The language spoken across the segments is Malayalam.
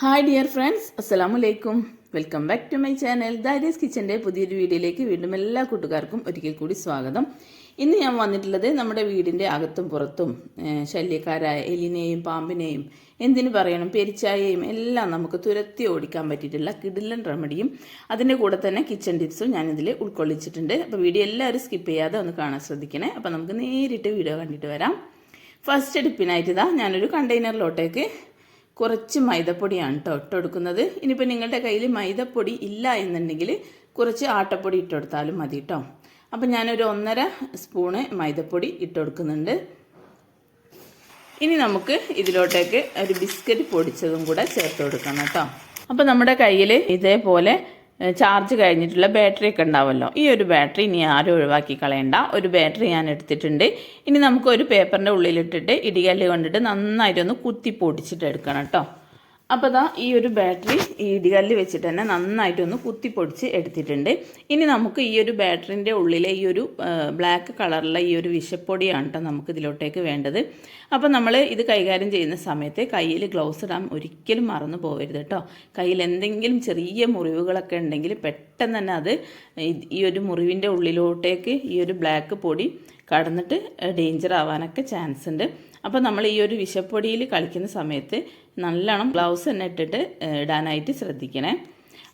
ഹായ് ഡിയർ ഫ്രണ്ട്സ് അസ്സലാമു വലൈക്കും welcome back to my channel Daris കിച്ചന്റെ പുതിയൊരു വീഡിയോയിലേക്ക് വീണ്ടും എല്ലാ കൂട്ടുകാർക്കും ഒരിക്കൽ കൂടി സ്വാഗതം. ഇന്ന് ഞാൻ വന്നിട്ടുള്ളത് നമ്മുടെ വീടിന്റെ അകത്തും പുറത്തും ശല്യക്കാരായ എലിനെയും പാമ്പിനെയും എന്തിനു പറയണം പെരിച്ചായയും എല്ലാം നമുക്ക് തുരത്തി ഓടിക്കാൻ പറ്റിയിട്ടുള്ള കിടിലൻ റെമഡിയും അതിന്റെ കൂടെ തന്നെ കിച്ചൺ ടിപ്സും ഞാനിതിൽ ഉൾക്കൊള്ളിച്ചിട്ടുണ്ട്. അപ്പോൾ വീഡിയോ എല്ലാവരും സ്കിപ്പ് ചെയ്യാതെ ഒന്ന് കാണാൻ ശ്രദ്ധിക്കണേ. അപ്പോൾ നമുക്ക് നേരിട്ട് വീഡിയോ കണ്ടിട്ട് വരാം. ഫസ്റ്റ് ടിപ്പിനായിട്ട് ഇതാ ഞാനൊരു കണ്ടെയ്നറിലോട്ടേക്ക് കുറച്ച് മൈദപ്പൊടിയാണ് കേട്ടോ ഇട്ടെടുക്കുന്നത്. ഇനിയിപ്പോൾ നിങ്ങളുടെ കയ്യിൽ മൈദപ്പൊടി ഇല്ല എന്നുണ്ടെങ്കിൽ കുറച്ച് ആട്ടപ്പൊടി ഇട്ടെടുത്താലും മതി കേട്ടോ. അപ്പം ഞാനൊരു ഒന്നര സ്പൂണ് മൈദപ്പൊടി ഇട്ടെടുക്കുന്നുണ്ട്. ഇനി നമുക്ക് ഇതിലോട്ടേക്ക് ഒരു ബിസ്ക്കറ്റ് പൊടിച്ചതും കൂടെ ചേർത്ത് കൊടുക്കണം കേട്ടോ. അപ്പോൾ നമ്മുടെ കയ്യിൽ ഇതേപോലെ ചാർജ് കഴിഞ്ഞിട്ടുള്ള ബാറ്ററി ഒക്കെ ഉണ്ടാവുമല്ലോ ഈ ഒരു ബാറ്ററി ഇനി ആരും ഒഴിവാക്കി കളയണ്ട. ഒരു ബാറ്ററി ഞാൻ എടുത്തിട്ടുണ്ട്. ഇനി നമുക്ക് ഒരു പേപ്പറിന്റെ ഉള്ളിലിട്ടിട്ട് ഇടികല്ല് കൊണ്ടിട്ട് നന്നായിട്ടൊന്ന് കുത്തി പൊടിച്ചിട്ട് എടുക്കണം കേട്ടോ. അപ്പോൾ ദാ ഈ ഒരു ബാറ്ററി ഈ ഇടികല്ല് വെച്ചിട്ട് തന്നെ നന്നായിട്ടൊന്ന് കുത്തിപ്പൊടിച്ച് എടുത്തിട്ടുണ്ട്. ഇനി നമുക്ക് ഈ ഒരു ബാറ്ററിന്റെ ഉള്ളിലെ ഈ ഒരു ബ്ലാക്ക് കളറിലെ ഈ ഒരു വിഷപ്പൊടിയാണ് കേട്ടോ നമുക്ക് ഇതിലോട്ടേക്ക് വേണ്ടത്. അപ്പോൾ നമ്മൾ ഇത് കൈകാര്യം ചെയ്യുന്ന സമയത്ത് കയ്യിൽ ഗ്ലൗസ് ഇടാൻ ഒരിക്കലും മറന്നു പോകരുത് കേട്ടോ കയ്യിൽ എന്തെങ്കിലും ചെറിയ മുറിവുകളൊക്കെ ഉണ്ടെങ്കിൽ പെട്ടെന്ന് തന്നെ അത് ഈ ഒരു മുറിവിന്റെ ഉള്ളിലോട്ടേക്ക് ഈ ഒരു ബ്ലാക്ക് പൊടി കടന്നിട്ട് ഡേഞ്ചർ ആവാനൊക്കെ ചാൻസ് ഉണ്ട്. അപ്പോൾ നമ്മൾ ഈ ഒരു വിഷപ്പൊടിയിൽ കളിക്കുന്ന സമയത്ത് നല്ലോണം ഗ്ലൗസ് തന്നെ ഇട്ടിട്ട് ഇടാനായിട്ട് ശ്രദ്ധിക്കണേ.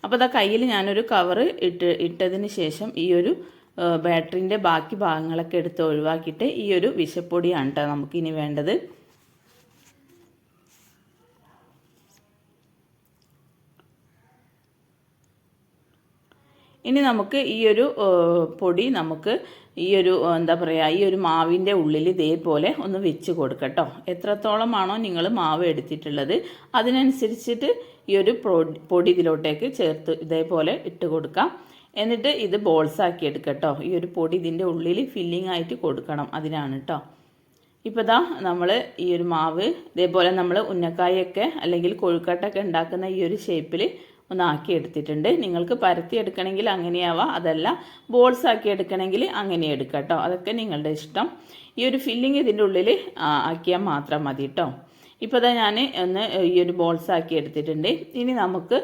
അപ്പോൾ അതാ കയ്യിൽ ഞാനൊരു കവറ് ഇട്ട് ഇട്ടതിന് ശേഷം ഈ ഒരു ബാറ്ററിന്റെ ബാക്കി ഭാഗങ്ങളൊക്കെ എടുത്ത് ഒഴിവാക്കിയിട്ട് ഈ ഒരു വിഷപ്പൊടിയാണ് കേട്ടോ നമുക്കിനി വേണ്ടത്. ഇനി നമുക്ക് ഈ ഒരു പൊടി നമുക്ക് ഈ ഒരു എന്താ പറയുക ഈ ഒരു മാവിന്റെ ഉള്ളിൽ ഇതേപോലെ ഒന്ന് വെച്ച് കൊടുക്കട്ടോ. എത്രത്തോളമാണോ നിങ്ങൾ മാവ് എടുത്തിട്ടുള്ളത്. അതിനനുസരിച്ചിട്ട് ഈ ഒരു പൊടി ഇതിലോട്ടേക്ക് ചേർത്ത് ഇതേപോലെ ഇട്ട് കൊടുക്കാം. എന്നിട്ട് ഇത് ബോൾസ് ആക്കി എടുക്കട്ടോ. ഈ ഒരു പൊടി ഇതിന്റെ ഉള്ളിൽ ഫില്ലിംഗ് ആയിട്ട് കൊടുക്കണം അതിനാണ് കേട്ടോ ഇപ്പോൾ ദാ നമ്മൾ ഈ ഒരു മാവ് ഇതേപോലെ നമ്മൾ ഉന്നക്കായൊക്കെ അല്ലെങ്കിൽ കൊഴുക്കട്ടൊക്കെ ഉണ്ടാക്കുന്ന ഈ ഒരു ഷേപ്പിൽ ഒന്ന് ആക്കി എടുത്തിട്ടുണ്ട് നിങ്ങൾക്ക് പരത്തി എടുക്കണമെങ്കിൽ അങ്ങനെയാവാം. അതല്ല ബോൾസ് ആക്കി എടുക്കണമെങ്കിൽ അങ്ങനെ എടുക്കാം കേട്ടോ അതൊക്കെ നിങ്ങളുടെ ഇഷ്ടം. ഈ ഒരു ഫില്ലിങ് ഇതിന്റെ ഉള്ളിൽ ആക്കിയാൽ മാത്രം മതി കേട്ടോ ഇപ്പോൾ ഇതാ ഞാൻ ഒന്ന് ഈ ഒരു ബോൾസ് ആക്കി എടുത്തിട്ടുണ്ട്. ഇനി നമുക്ക്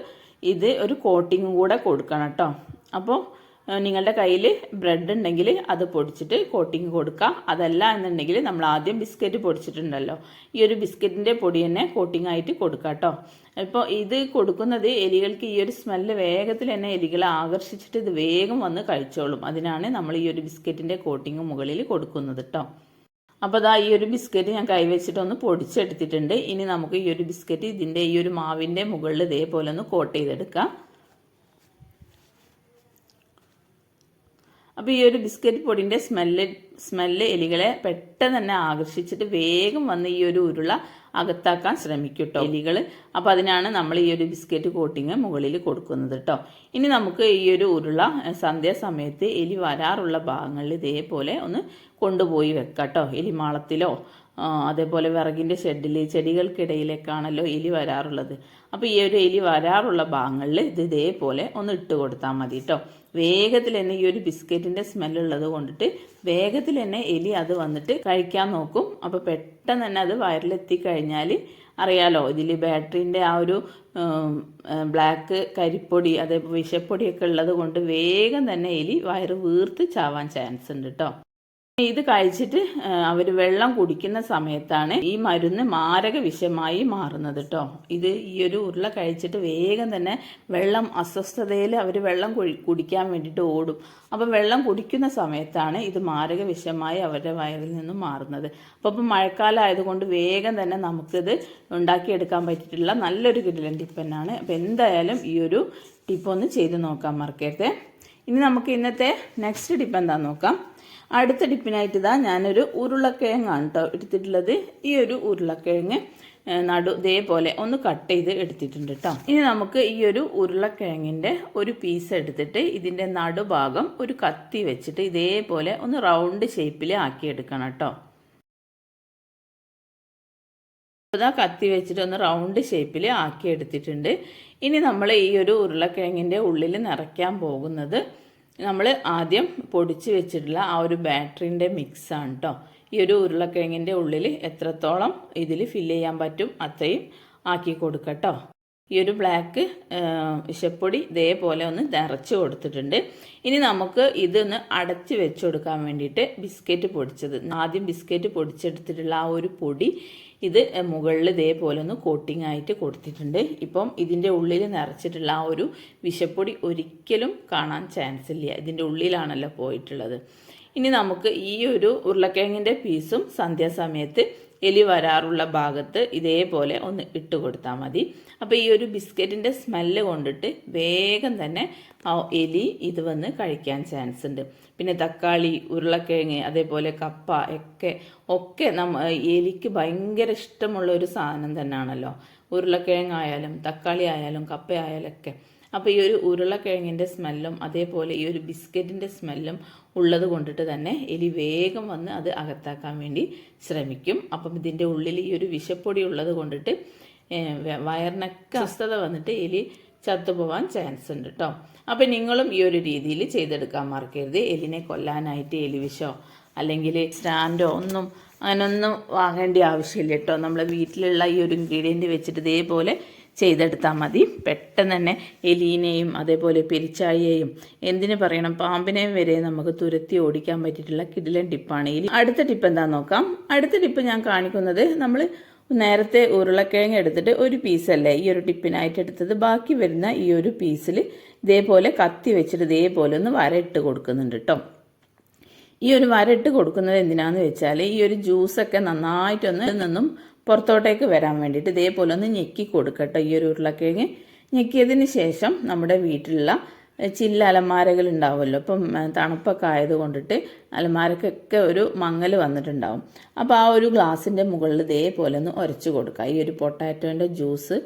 ഇത് ഒരു കോട്ടിങ്ങും കൂടെ കൊടുക്കണം കേട്ടോ അപ്പോൾ നിങ്ങളുടെ കയ്യിൽ ബ്രെഡ് ഉണ്ടെങ്കിൽ അത് പൊടിച്ചിട്ട് കോട്ടിങ് കൊടുക്കുക അതല്ല എന്നുണ്ടെങ്കിൽ നമ്മൾ ആദ്യം ബിസ്ക്കറ്റ് പൊടിച്ചിട്ടുണ്ടല്ലോ. ഈ ഒരു ബിസ്ക്കറ്റിന്റെ പൊടി തന്നെ കോട്ടിംഗ് ആയിട്ട് കൊടുക്കുക കേട്ടോ ഇപ്പോൾ ഇത് കൊടുക്കുന്നത് എലികൾക്ക് ഈ ഒരു സ്മെല്ല് വേഗത്തിൽ തന്നെ എലികളെ ആകർഷിച്ചിട്ട് ഇത് വേഗം വന്ന് കഴിച്ചോളും. അതിനാണ് നമ്മൾ ഈ ഒരു ബിസ്ക്കറ്റിന്റെ കോട്ടിങ് മുകളിൽ കൊടുക്കുന്നത് കേട്ടോ അപ്പോൾ അതാ ഈ ഒരു ബിസ്ക്കറ്റ് ഞാൻ കൈവച്ചിട്ടൊന്ന് പൊടിച്ചെടുത്തിട്ടുണ്ട്. ഇനി നമുക്ക് ഈ ഒരു ബിസ്ക്കറ്റ് ഇതിന്റെ ഈ ഒരു മാവിന്റെ മുകളിൽ ഇതേപോലെ ഒന്ന് കോട്ട് ചെയ്തെടുക്കാം. അപ്പോൾ ഈ ഒരു ബിസ്ക്കറ്റ് പൊടിന്റെ സ്മെല്ല് സ്മെല്ല് എലികളെ പെട്ടെന്ന് തന്നെ ആകർഷിച്ചിട്ട് വേഗം വന്ന് ഈ ഒരു ഉരുള അകത്താക്കാൻ ശ്രമിക്കും കേട്ടോ എലികൾ അപ്പോൾ അതിനാണ് നമ്മൾ ഈ ഒരു ബിസ്ക്കറ്റ് കോട്ടിങ് മുകളിൽ കൊടുക്കുന്നത് കേട്ടോ ഇനി നമുക്ക് ഈ ഒരു ഉരുള സന്ധ്യാസമയത്ത് എലി വരാറുള്ള ഭാഗങ്ങളിൽ ഇതേപോലെ ഒന്ന് കൊണ്ടുപോയി വെക്കാം കേട്ടോ എലിമാളത്തിലോ അതേപോലെ വിറകിന്റെ ഷെഡിൽ ചെടികൾക്കിടയിലേക്കാണല്ലോ എലി വരാറുള്ളത്. അപ്പോൾ ഈ ഒരു എലി വരാറുള്ള ഭാഗങ്ങളിൽ ഇത് ഇതേപോലെ ഒന്ന് ഇട്ട് കൊടുത്താൽ മതി കേട്ടോ വേഗത്തിൽ തന്നെ ഈ ഒരു ബിസ്ക്കറ്റിന്റെ സ്മെല്ലുള്ളത് കൊണ്ടിട്ട് വേഗത്തിൽ തന്നെ എലി അത് വന്നിട്ട് കഴിക്കാൻ നോക്കും. അപ്പോൾ പെട്ടെന്ന് തന്നെ അത് വയറിലെത്തി കഴിഞ്ഞാൽ അറിയാലോ ഇതിൽ ബാറ്ററിന്റെ ആ ഒരു ബ്ലാക്ക് കരിപ്പൊടി അതേപോലെ വിഷപ്പൊടിയൊക്കെ ഉള്ളത് കൊണ്ട് വേഗം തന്നെ എലി വയറ് വീർത്ത് ചാവാൻ ചാൻസ് ഉണ്ട് കേട്ടോ ഇത് കഴിച്ചിട്ട് അവർ വെള്ളം കുടിക്കുന്ന സമയത്താണ് ഈ മരുന്ന് മാരക വിഷമായി മാറുന്നത് കേട്ടോ ഇത് ഈ ഒരു ഉരുള കഴിച്ചിട്ട് വേഗം തന്നെ വെള്ളം അസ്വസ്ഥതയിൽ അവർ വെള്ളം കുടിക്കാൻ വേണ്ടിയിട്ട് ഓടും. അപ്പം വെള്ളം കുടിക്കുന്ന സമയത്താണ് ഇത് മാരക വിഷമായി അവരുടെ വയറിൽ നിന്നും മാറുന്നത്. അപ്പോൾ ഇപ്പം മഴക്കാലം ആയതുകൊണ്ട് വേഗം തന്നെ നമുക്കിത് ഉണ്ടാക്കിയെടുക്കാൻ പറ്റിയിട്ടുള്ള നല്ലൊരു കിടിലൻ ടിപ്പന്നാണ്. അപ്പം എന്തായാലും ഈ ഒരു ടിപ്പൊന്ന് ചെയ്ത് നോക്കാൻ മറക്കരുത്. ഇനി നമുക്ക് ഇന്നത്തെ നെക്സ്റ്റ് ടിപ്പ് എന്താണെന്ന് നോക്കാം. അടുത്ത ടിപ്പിനായിട്ട് ഇതാ ഞാനൊരു ഉരുളക്കിഴങ്ങാണ് കേട്ടോ എടുത്തിട്ടുള്ളത്. ഈ ഒരു ഉരുളക്കിഴങ്ങ് നടു ഇതേപോലെ ഒന്ന് കട്ട് ചെയ്ത് എടുത്തിട്ടുണ്ട് കേട്ടോ ഇനി നമുക്ക് ഈ ഒരു ഉരുളക്കിഴങ്ങിന്റെ ഒരു പീസ് എടുത്തിട്ട് ഇതിന്റെ നടുഭാഗം ഒരു കത്തി വെച്ചിട്ട് ഇതേപോലെ ഒന്ന് റൗണ്ട് ഷേപ്പിൽ ആക്കിയെടുക്കണം കേട്ടോ ഇതാ കത്തി വെച്ചിട്ട് ഒന്ന് റൗണ്ട് ഷേപ്പിൽ ആക്കി എടുത്തിട്ടുണ്ട്. ഇനി നമ്മൾ ഈ ഒരു ഉരുളക്കിഴങ്ങിന്റെ ഉള്ളിൽ നിറയ്ക്കാൻ പോകുന്നത് നമ്മൾ ആദ്യം പൊടിച്ച് വെച്ചിട്ടുള്ള ആ ഒരു ബാറ്ററിന്റെ മിക്സാണ് കേട്ടോ ഈ ഒരു ഉരുളക്കിഴങ്ങിന്റെ ഉള്ളിൽ എത്രത്തോളം ഇതിൽ ഫില്ല് ചെയ്യാൻ പറ്റും അത്രയും ആക്കി കൊടുക്കട്ടോ ഈ ഒരു ബ്ലാക്ക് വിഷപ്പൊടി ഇതേപോലെ ഒന്ന് നിറച്ച് കൊടുത്തിട്ടുണ്ട്. ഇനി നമുക്ക് ഇതൊന്ന് അടച്ച് വെച്ച് കൊടുക്കാൻ വേണ്ടിയിട്ട് ബിസ്ക്കറ്റ് പൊടിച്ചത്. ആദ്യം ബിസ്ക്കറ്റ് പൊടിച്ചെടുത്തിട്ടുള്ള ആ ഒരു പൊടി ഇത് മുകളിൽ ഇതേപോലെ ഒന്ന് കോട്ടിംഗ് ആയിട്ട് കൊടുത്തിട്ടുണ്ട്. ഇപ്പം ഇതിന്റെ ഉള്ളിൽ നിറച്ചിട്ടുള്ള ആ ഒരു വിഷപ്പൊടി ഒരിക്കലും കാണാൻ ചാൻസ് ഇല്ല. ഇതിന്റെ ഉള്ളിലാണല്ലോ പോയിട്ടുള്ളത്. ഇനി നമുക്ക് ഈ ഒരു ഉരുളക്കിഴങ്ങിന്റെ പീസും സന്ധ്യാസമയത്ത് എലി വരാറുള്ള ഭാഗത്ത് ഇതേപോലെ ഒന്ന് ഇട്ട് കൊടുത്താൽ മതി. അപ്പോൾ ഈ ഒരു ബിസ്ക്കറ്റിന്റെ സ്മെല്ല് കൊണ്ടിട്ട് വേഗം തന്നെ എലി ഇത് വന്ന് കഴിക്കാൻ ചാൻസ് ഉണ്ട്. പിന്നെ തക്കാളി ഉരുളക്കിഴങ്ങ് അതേപോലെ കപ്പ ഒക്കെ ഒക്കെ നമ്മ എലിക്ക് ഭയങ്കര ഇഷ്ടമുള്ള ഒരു സാധനം തന്നെയാണല്ലോ ഉരുളക്കിഴങ്ങായാലും തക്കാളി ആയാലും കപ്പ ആയാലും ഒക്കെ അപ്പോൾ ഈ ഒരു ഉരുളക്കിഴങ്ങിന്റെ സ്മെല്ലും അതേപോലെ ഈ ഒരു ബിസ്ക്കറ്റിന്റെ സ്മെല്ലും ഉള്ളത് കൊണ്ടിട്ട് തന്നെ എലി വേഗം വന്ന് അത് അകത്താക്കാൻ വേണ്ടി ശ്രമിക്കും. അപ്പം ഇതിന്റെ ഉള്ളിൽ ഈ ഒരു വിഷപ്പൊടി ഉള്ളത് കൊണ്ടിട്ട് വയറിനൊക്കെ അസ്വസ്ഥത വന്നിട്ട് എലി ചത്തുപോകാൻ ചാൻസ് ഉണ്ട് കേട്ടോ അപ്പം നിങ്ങളും ഈ ഒരു രീതിയിൽ ചെയ്തെടുക്കാൻ മറക്കരുത്. എലിനെ കൊല്ലാനായിട്ട് എലിവിഷോ അല്ലെങ്കിൽ സ്റ്റാൻഡോ ഒന്നും അങ്ങനൊന്നും വാങ്ങേണ്ട ആവശ്യമില്ല കേട്ടോ നമ്മളെ വീട്ടിലുള്ള ഈ ഒരു ഇൻഗ്രീഡിയന്റ് വെച്ചിട്ട് ഇതേപോലെ ചെയ്തെടുത്താൽ മതി. പെട്ടെന്ന് തന്നെ എലീനെയും അതേപോലെ പെരിച്ചാഴിയെയും എന്തിനു പറയണം? പാമ്പിനെയും വരെ നമുക്ക് തുരത്തി ഓടിക്കാൻ പറ്റിയിട്ടുള്ള കിടിലൻ ടിപ്പാണ്. ഈ അടുത്ത ടിപ്പ് എന്താണെന്ന് നോക്കാം? അടുത്ത ടിപ്പ് ഞാൻ കാണിക്കുന്നത് നമ്മൾ നേരത്തെ ഉരുളക്കിഴങ്ങ് എടുത്തിട്ട് ഒരു പീസല്ലേ ഈ ഒരു ടിപ്പിനായിട്ട് എടുത്തത്? ബാക്കി വരുന്ന ഈ ഒരു പീസിൽ ഇതേപോലെ കത്തി വെച്ചിട്ട് ഇതേപോലെ ഒന്ന് വരയിട്ട് കൊടുക്കുന്നുണ്ട് കേട്ടോ ഈ ഒരു വരട്ട് കൊടുക്കുന്നത് എന്തിനാന്ന് വെച്ചാൽ ഈ ഒരു ജ്യൂസൊക്കെ നന്നായിട്ടൊന്ന് നിന്നും പുറത്തോട്ടേക്ക് വരാൻ വേണ്ടിയിട്ട് ഇതേപോലെ ഒന്ന് ഞെക്കി കൊടുക്കട്ടെ. ഈ ഒരു ഉരുളക്കിഴങ്ങ് ഞെക്കിയതിന് ശേഷം നമ്മുടെ വീട്ടിലുള്ള ചില്ല അലമാരകൾ ഉണ്ടാവുമല്ലോ. അപ്പം തണുപ്പൊക്കെ ആയത് കൊണ്ടിട്ട് അലമാരക്കൊക്കെ ഒരു മങ്ങൽ വന്നിട്ടുണ്ടാവും. അപ്പോൾ ആ ഒരു ഗ്ലാസിന്റെ മുകളിൽ ഇതേപോലെ ഒന്ന് ഉരച്ച് കൊടുക്കുക. ഈ ഒരു പൊട്ടാറ്റോന്റെ ജ്യൂസ്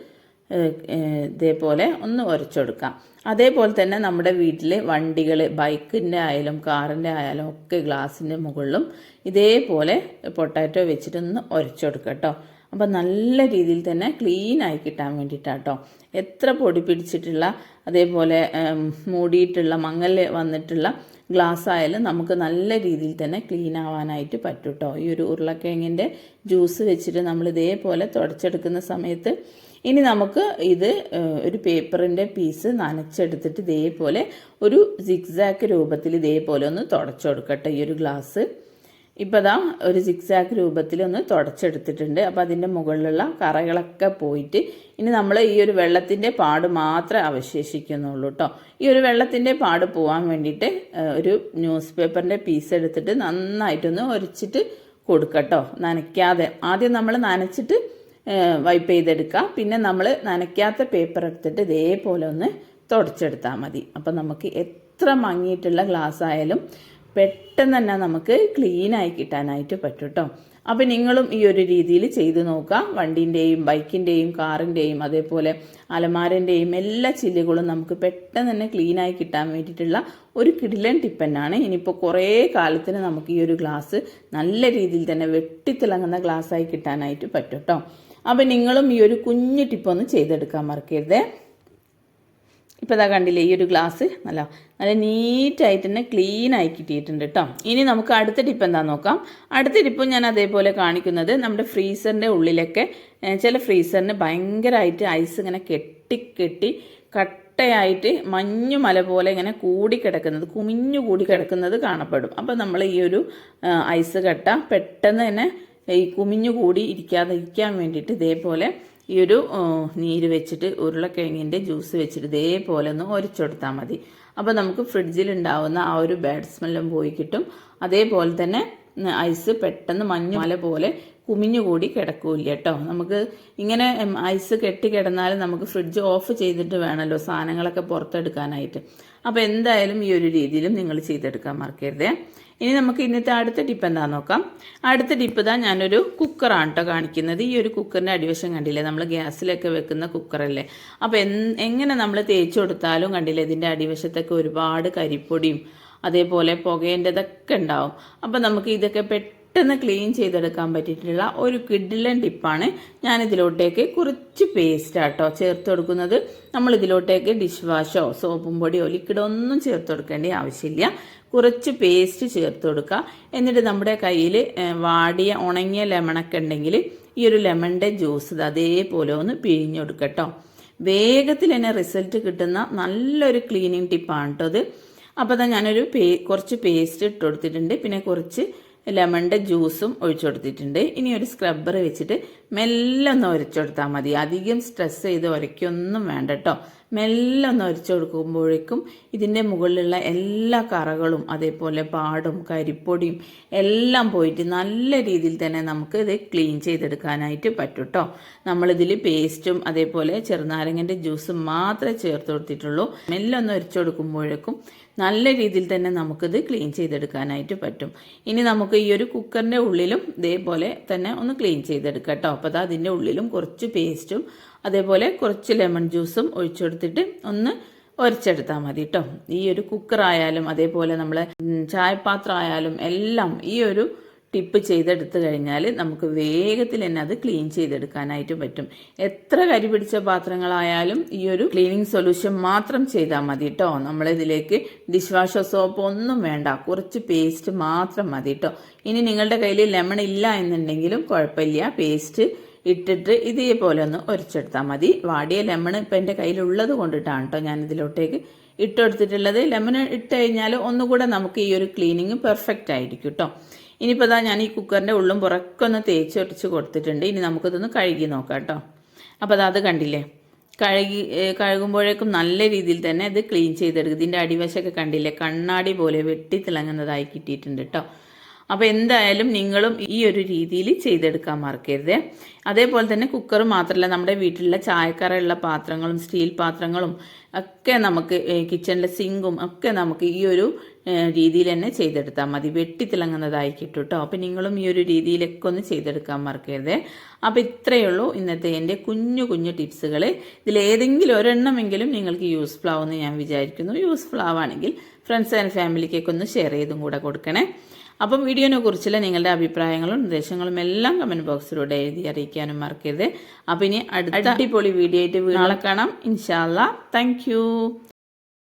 ഇതേപോലെ ഒന്ന് ഉരച്ചെടുക്കാം അതേപോലെ തന്നെ നമ്മുടെ വീട്ടിൽ വണ്ടികൾ ബൈക്കിന്റെ ആയാലും കാറിന്റെ ആയാലും ഒക്കെ ഗ്ലാസിന്റെ മുകളിലും ഇതേപോലെ പൊട്ടാറ്റോ വെച്ചിട്ട് ഒന്ന് ഉരച്ചെടുക്കുക കേട്ടോ അപ്പം നല്ല രീതിയിൽ തന്നെ ക്ലീൻ ആയി കിട്ടാൻ വേണ്ടിയിട്ടാട്ടോ എത്ര പൊടി പിടിച്ചിട്ടുള്ള അതേപോലെ മൂടിയിട്ടുള്ള മങ്ങൽ വന്നിട്ടുള്ള ഗ്ലാസ് ആയാലും നമുക്ക് നല്ല രീതിയിൽ തന്നെ ക്ലീൻ ആവാനായിട്ട് പറ്റും കേട്ടോ ഈ ഒരു ഉരുളക്കിഴങ്ങിന്റെ ജ്യൂസ് വെച്ചിട്ട് നമ്മൾ ഇതേപോലെ തുടച്ചെടുക്കുന്ന സമയത്ത് ഇനി നമുക്ക് ഇത് ഒരു പേപ്പറിന്റെ പീസ് നനച്ചെടുത്തിട്ട് ഇതേപോലെ ഒരു സിക്സാക്ക് രൂപത്തിൽ ഇതേപോലെ ഒന്ന് തുടച്ചു കൊടുക്കട്ടെ ഈ ഒരു ഗ്ലാസ്. ഇപ്പോൾ ദാ ഒരു സിക്സാക്ക് രൂപത്തിൽ ഒന്ന് തുടച്ചെടുത്തിട്ടുണ്ട്. അപ്പോൾ അതിന്റെ മുകളിലുള്ള കറകളൊക്കെ പോയിട്ട് ഇനി നമ്മൾ ഈ ഒരു വെള്ളത്തിന്റെ പാട് മാത്രമേ അവശേഷിക്കുന്നുള്ളൂ കേട്ടോ ഈ ഒരു വെള്ളത്തിന്റെ പാട് പോകാൻ വേണ്ടിയിട്ട് ഒരു ന്യൂസ് പേപ്പറിന്റെ പീസ് എടുത്തിട്ട് നന്നായിട്ടൊന്ന് ഒരച്ചിട്ട് കൊടുക്കട്ടോ. നനയ്ക്കാതെ. ആദ്യം നമ്മൾ നനച്ചിട്ട് വൈപ്പ് ചെയ്തെടുക്കാം. പിന്നെ നമ്മൾ നനയ്ക്കാത്ത പേപ്പർ എടുത്തിട്ട് ഇതേപോലെ ഒന്ന് തുടച്ചെടുത്താൽ മതി. അപ്പം നമുക്ക് എത്ര മങ്ങിയിട്ടുള്ള ഗ്ലാസ് ആയാലും പെട്ടെന്ന് തന്നെ നമുക്ക് ക്ലീനായി കിട്ടാനായിട്ട് പറ്റും കേട്ടോ അപ്പോൾ നിങ്ങളും ഈ ഒരു രീതിയിൽ ചെയ്തു നോക്കാം. വണ്ടിന്റെയും ബൈക്കിന്റെയും കാറിന്റെയും അതേപോലെ അലമാരന്റെയും എല്ലാ ചില്ലുകളും നമുക്ക് പെട്ടെന്ന് തന്നെ ക്ലീനായി കിട്ടാൻ വേണ്ടിയിട്ടുള്ള ഒരു കിടിലൻ ടിപ്പന്നാണ് ഇനിയിപ്പോൾ കുറേ കാലത്തിന് നമുക്ക് ഈ ഒരു ഗ്ലാസ് നല്ല രീതിയിൽ തന്നെ വെട്ടിത്തിളങ്ങുന്ന ഗ്ലാസ്സായി കിട്ടാനായിട്ട് പറ്റും കേട്ടോ അപ്പം നിങ്ങളും ഈ ഒരു കുഞ്ഞു ടിപ്പൊന്ന് ചെയ്തെടുക്കാൻ മറക്കരുതേ. ഇപ്പോൾ ഇതാ കണ്ടില്ലേ ഈ ഒരു ഗ്ലാസ് നല്ല നല്ല നീറ്റായിട്ട് തന്നെ ക്ലീൻ ആയി കിട്ടിയിട്ടുണ്ട് കേട്ടോ ഇനി നമുക്ക് അടുത്ത ടിപ്പ് എന്താണെന്ന് നോക്കാം. അടുത്ത ടിപ്പ് ഞാൻ അതേപോലെ കാണിക്കുന്നത് നമ്മുടെ ഫ്രീസറിന്റെ ഉള്ളിലൊക്കെ ചില ഫ്രീസറിന് ഭയങ്കരമായിട്ട് ഐസ് ഇങ്ങനെ കെട്ടി കെട്ടി കട്ടയായിട്ട് മഞ്ഞു മല പോലെ ഇങ്ങനെ കൂടിക്കിടക്കുന്നത് കുമിഞ്ഞു കൂടി കിടക്കുന്നത് കാണപ്പെടും. അപ്പോൾ നമ്മൾ ഈ ഒരു ഐസ് കട്ട പെട്ടെന്ന് തന്നെ ഈ കുമിഞ്ഞു കൂടി ഇരിക്കാതിരിക്കാൻ വേണ്ടിയിട്ട് ഇതേപോലെ ഈ ഒരു നീര് വെച്ചിട്ട് ഉരുളക്കിഴങ്ങിന്റെ ജ്യൂസ് വെച്ചിട്ട് ഇതേപോലെ ഒന്ന് ഒരച്ചെടുത്താൽ മതി. അപ്പോൾ നമുക്ക് ഫ്രിഡ്ജിൽ ഉണ്ടാവുന്ന ആ ഒരു ബാഡ് സ്മെല്ലും പോയി കിട്ടും. അതേപോലെ തന്നെ ഐസ് പെട്ടെന്ന് മഞ്ഞുമല പോലെ കുമിഞ്ഞുകൂടി കിടക്കൂല കേട്ടോ. നമുക്ക് ഇങ്ങനെ ഐസ് കെട്ടി കിടന്നാൽ നമുക്ക് ഫ്രിഡ്ജ് ഓഫ് ചെയ്തിട്ട് വേണമല്ലോ സാധനങ്ങളൊക്കെ പുറത്തെടുക്കാനായിട്ട്. അപ്പോൾ എന്തായാലും ഈ ഒരു രീതിയിലും നിങ്ങൾ ചെയ്തെടുക്കാൻ മറക്കരുതേ. ഇനി നമുക്ക് ഇന്നത്തെ അടുത്ത ടിപ്പ് എന്താ നോക്കാം? അടുത്ത ടിപ്പ് ഇതാ ഞാനൊരു കുക്കറാണ് കേട്ടോ കാണിക്കുന്നത്. ഈ ഒരു കുക്കറിന്റെ അടിവശം കണ്ടില്ലേ? നമ്മൾ ഗ്യാസിലൊക്കെ വെക്കുന്ന കുക്കറല്ലേ? അപ്പോൾ എങ്ങനെ നമ്മൾ തേച്ച് കൊടുത്താലും കണ്ടില്ലേ ഇതിന്റെ അടിവശത്തൊക്കെ ഒരുപാട് കരിപ്പൊടിയും അതേപോലെ പുകേന്റെതൊക്കെ ഉണ്ടാവും. അപ്പോൾ നമുക്ക് ഇതൊക്കെ പെട്ടെന്ന് ക്ലീൻ ചെയ്തെടുക്കാൻ പറ്റിയിട്ടുള്ള ഒരു കിഡിലൻ ടിപ്പാണ് ഞാൻ ഇതിലോട്ടേക്ക് കുറച്ച് പേസ്റ്റ് ആട്ടോ ചേർത്ത് കൊടുക്കുന്നത്. നമ്മൾ ഇതിലോട്ടേക്ക് ഡിഷ് വാഷോ സോപ്പും പൊടിയോ ലിക്വിഡോ ഒന്നും ചേർത്ത് കൊടുക്കേണ്ട ആവശ്യമില്ല. കുറച്ച് പേസ്റ്റ് ചേർത്ത് കൊടുക്കുക. എന്നിട്ട് നമ്മുടെ കയ്യിൽ വാടിയ ഉണങ്ങിയ ലെമണൊക്കെ ഉണ്ടെങ്കിൽ ഈ ഒരു ലെമണിന്റെ ജ്യൂസ് അതേപോലെ ഒന്ന് പിഴിഞ്ഞെടുക്കട്ടോ വേഗത്തിൽ തന്നെ റിസൾട്ട് കിട്ടുന്ന നല്ലൊരു ക്ലീനിങ് ടിപ്പാണ് കേട്ടോ അത് അപ്പോൾ അതാ ഞാനൊരു പേ കുറച്ച് പേസ്റ്റ് ഇട്ട് കൊടുത്തിട്ടുണ്ട്. പിന്നെ കുറച്ച് ലെമണിന്റെ ജ്യൂസും ഒഴിച്ചു കൊടുത്തിട്ടുണ്ട്. ഇനി ഒരു സ്ക്രബ്ബർ വെച്ചിട്ട് മെല്ലെ ഒന്ന് ഉരച്ചെടുത്താൽ മതി. അധികം സ്ട്രെസ് ചെയ്ത് ഉരയ്ക്കൊന്നും വേണ്ട കേട്ടോ മെല്ലെ ഒന്ന് അരിച്ചു കൊടുക്കുമ്പോഴേക്കും ഇതിന്റെ മുകളിലുള്ള എല്ലാ കറകളും അതേപോലെ പാടും കരിപ്പൊടിയും എല്ലാം പോയിട്ട് നല്ല രീതിയിൽ തന്നെ നമുക്ക് ഇത് ക്ലീൻ ചെയ്തെടുക്കാനായിട്ട് പറ്റും കേട്ടോ നമ്മളിതിൽ പേസ്റ്റും അതേപോലെ ചെറുനാരങ്ങന്റെ ജ്യൂസും മാത്രമേ ചേർത്ത് കൊടുത്തിട്ടുള്ളൂ. മെല്ലെ ഒന്ന് അരിച്ചു കൊടുക്കുമ്പോഴേക്കും നല്ല രീതിയിൽ തന്നെ നമുക്കിത് ക്ലീൻ ചെയ്തെടുക്കാനായിട്ട് പറ്റും. ഇനി നമുക്ക് ഈ ഒരു കുക്കറിന്റെ ഉള്ളിലും ഇതേപോലെ തന്നെ ഒന്ന് ക്ലീൻ ചെയ്തെടുക്കാം കേട്ടോ അപ്പോൾ അത് അതിന്റെ ഉള്ളിലും കുറച്ച് പേസ്റ്റും അതേപോലെ കുറച്ച് ലെമൺ ജ്യൂസും ഒഴിച്ചെടുത്തിട്ട് ഒന്ന് ഒരച്ചെടുത്താൽ മതി കേട്ടോ ഈ ഒരു കുക്കറായാലും അതേപോലെ നമ്മൾ ചായപാത്രം ആയാലും എല്ലാം ഈ ഒരു ടിപ്പ് ചെയ്തെടുത്തു കഴിഞ്ഞാൽ നമുക്ക് വേഗത്തിൽ തന്നെ അത് ക്ലീൻ ചെയ്തെടുക്കാനായിട്ട് പറ്റും. എത്ര കരി പിടിച്ച പാത്രങ്ങളായാലും ഈ ഒരു ക്ലീനിങ് സൊല്യൂഷൻ മാത്രം ചെയ്താൽ മതി കേട്ടോ നമ്മളിതിലേക്ക് ഡിഷ് വാഷർ സോപ്പ് ഒന്നും വേണ്ട കുറച്ച് പേസ്റ്റ് മാത്രം മതി കേട്ടോ ഇനി നിങ്ങളുടെ കയ്യിൽ ലെമൺ ഇല്ല എന്നുണ്ടെങ്കിലും കുഴപ്പമില്ല പേസ്റ്റ് ഇട്ടിട്ട് ഇതേപോലെ ഒന്ന് ഉരച്ചെടുത്താൽ മതി. വാടിയ ലെമൺ ഇപ്പം എന്റെ കയ്യിലുള്ളത് കൊണ്ടിട്ടാണ് കേട്ടോ ഞാൻ ഇതിലോട്ടേക്ക് ഇട്ടെടുത്തിട്ടുള്ളത്. ലെമൺ ഇട്ട് കഴിഞ്ഞാൽ ഒന്നുകൂടെ നമുക്ക് ഈ ഒരു ക്ലീനിങ് പെർഫെക്റ്റ് ആയിരിക്കും കേട്ടോ ഇനിയിപ്പോൾ ഇതാ ഞാൻ ഈ കുക്കറിന്റെ ഉള്ളും പുറക്കൊന്ന് തേച്ച് തേച്ചൊട്ടിച്ച് കൊടുത്തിട്ടുണ്ട്. ഇനി നമുക്കിതൊന്ന് കഴുകി നോക്കാം കേട്ടോ അപ്പോൾ അത് കണ്ടില്ലേ? കഴുകി കഴുകുമ്പോഴേക്കും നല്ല രീതിയിൽ തന്നെ ഇത് ക്ലീൻ ചെയ്തെടുക്കും. ഇതിന്റെ അടിവശമൊക്കെ കണ്ടില്ലേ? കണ്ണാടി പോലെ വെട്ടി തിളങ്ങുന്നതായി കിട്ടിയിട്ടുണ്ട് കേട്ടോ അപ്പോൾ എന്തായാലും നിങ്ങളും ഈ ഒരു രീതിയിൽ ചെയ്തെടുക്കാൻ മറക്കരുത്. അതേപോലെ തന്നെ കുക്കർ മാത്രമല്ല നമ്മുടെ വീട്ടിലുള്ള ചായക്കറയുള്ള പാത്രങ്ങളും സ്റ്റീൽ പാത്രങ്ങളും ഒക്കെ നമുക്ക് കിച്ചണിലെ സിങ്കും ഒക്കെ നമുക്ക് ഈ ഒരു രീതിയിൽ തന്നെ ചെയ്തെടുത്താൽ മതി. വെട്ടിത്തിളങ്ങുന്നതായി കിട്ടും കേട്ടോ അപ്പം നിങ്ങളും ഈ ഒരു രീതിയിലൊക്കെ ഒന്ന് ചെയ്തെടുക്കാൻ മറക്കരുത്. അപ്പോൾ ഇത്രയേ ഉള്ളൂ ഇന്നത്തെ എന്റെ കുഞ്ഞു കുഞ്ഞു ടിപ്സുകൾ. ഇതിലേതെങ്കിലും ഒരെണ്ണമെങ്കിലും നിങ്ങൾക്ക് യൂസ്ഫുൾ ആവുമെന്ന് ഞാൻ വിചാരിക്കുന്നു. യൂസ്ഫുൾ ആവുകയാണെങ്കിൽ ഫ്രണ്ട്സ് ആൻഡ് ഫാമിലിക്കൊക്കെ ഒന്ന് ഷെയർ ചെയ്തും കൂടെ കൊടുക്കണേ. അപ്പം വീഡിയോനെ കുറിച്ചുള്ള നിങ്ങളുടെ അഭിപ്രായങ്ങളും നിർദ്ദേശങ്ങളും എല്ലാം കമന്റ് ബോക്സിലൂടെ എഴുതി അറിയിക്കാനും മറക്കരുത്. അപ്പം ഇനി അടുത്ത അടിപൊളി വീഡിയോ ആയിട്ട് നാളെ കാണാം. ഇൻഷാല്ല താങ്ക്